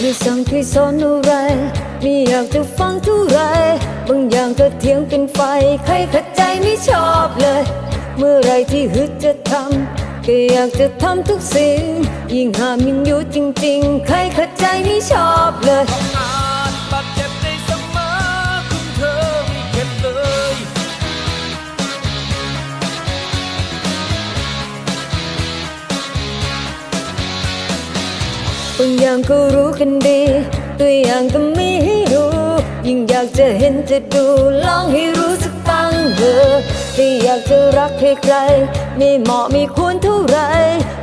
ช่สั่งช่วยสอนอะไรไม่อยากจะฟังเท่าไรบางอย่างก็เถียงเป็นไฟ ใครขัดใจไม่ชอบเลย เมื่อไรที่ฮึดจะทำก็อยากจะทำทุกสิ่ง ยิ่งห้ามยิ่งอยู่จริง ๆ ใครขัดใจไม่ชอบเลย บางอย่างก็รู้กันดี ตัวอย่างก็ไม่ให้รู้ยิ่งอยากจะเห็นจะดูลองให้รู้สักตั้งเถอะที่อยากจะรักใครๆไม่เหมาะไม่ควรเท่าไหร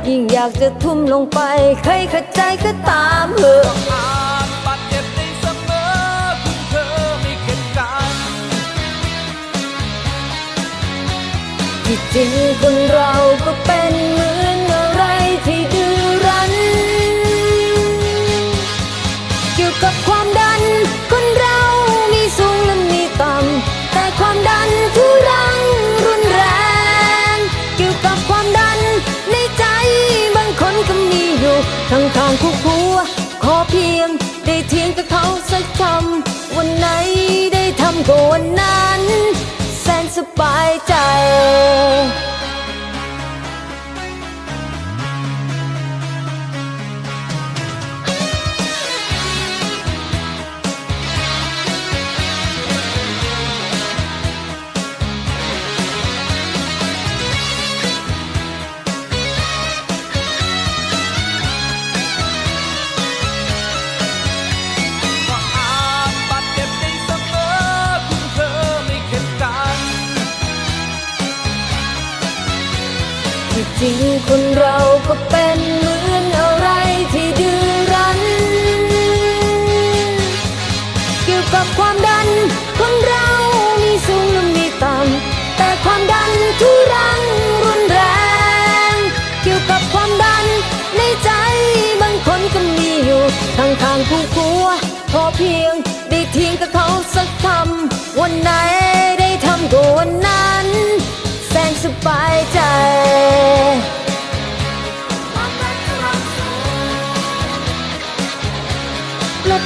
ยิ่งอยากจะทุ่มลงไป ใครขัดใจก็ตามเถอะอาจบาดเจ็บได้เสมอคุณเธอไม่เข็ดกันที่จริงคนเราก็เป็นเหมือน ทางทางคู่คัว ขอเพียง ได้เทียงกับเขาสักคำวันไหนได้ทำก็วันนั้น แสนสบายใจ จริงคนเราก็เป็น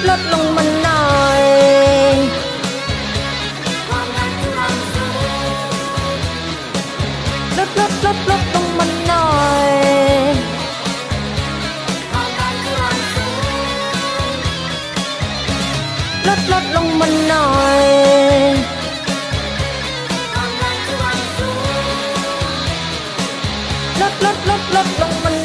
ลดลงมาหน่อยลดลดลดลดลงมาหน่อยลดลดลงมาหน่อยลดลดลดลดลงมา